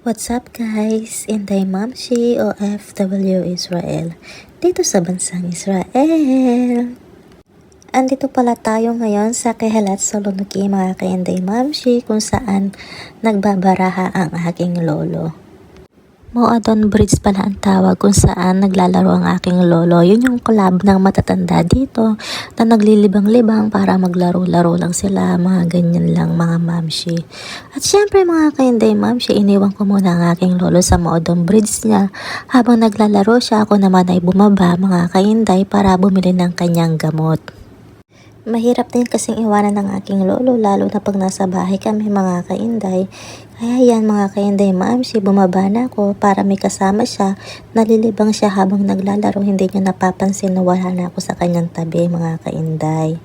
What's up guys? Inday Mamshi OFW Israel dito sa bansang Israel. Andito pala tayo ngayon sa Kehelat Solonuki mga ka-Inday Mamshi kung saan nagbabaraha ang aking lolo. Moadon Bridge pala ang tawag kung saan naglalaro ang aking lolo. Yun yung club ng matatanda dito na naglilibang-libang para maglaro-laro lang sila. Mga ganyan lang mga mamshi. At syempre mga kainday mamshi, iniwan ko muna ang aking lolo sa Moadon Bridge niya. Habang naglalaro siya, ako naman ay bumaba mga kainday para bumili ng kanyang gamot. Mahirap din kasing iwanan ng aking lolo lalo na pag nasa bahay kami mga kainday. Kaya yan mga kainday maamsi, bumaba na ako para may kasama siya. Nalilibang siya habang naglalaro, hindi niya napapansin na wala na ako sa kanyang tabi mga kainday.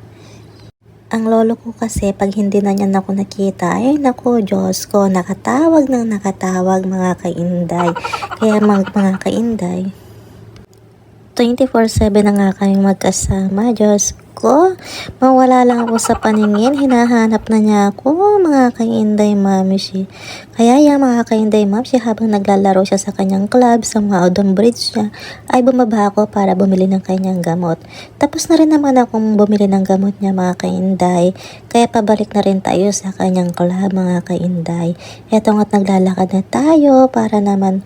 Ang lolo ko kasi pag hindi na niya ako nakita, ay naku Diyos ko, nakatawag ng nakatawag mga kainday. Kaya mga, mga kainday, 24-7 na nga kaming magkasama. Diyos ko, mawala lang ako sa paningin. Hinahanap na niya ako, mga kainday mamishi. Kaya yung mga kainday mamishi, habang naglalaro siya sa kanyang club, sa mga Odom Bridge niya, ay bumaba ako para bumili ng kanyang gamot. Tapos na rin naman akong bumili ng gamot niya, mga kainday. Kaya pabalik na rin tayo sa kanyang club, mga kainday. Eto nga't naglalakad na tayo para naman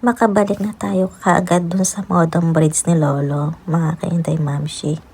makabalik na tayo kaagad dun sa modern bridge ni Lolo, mga kaintay mamshi.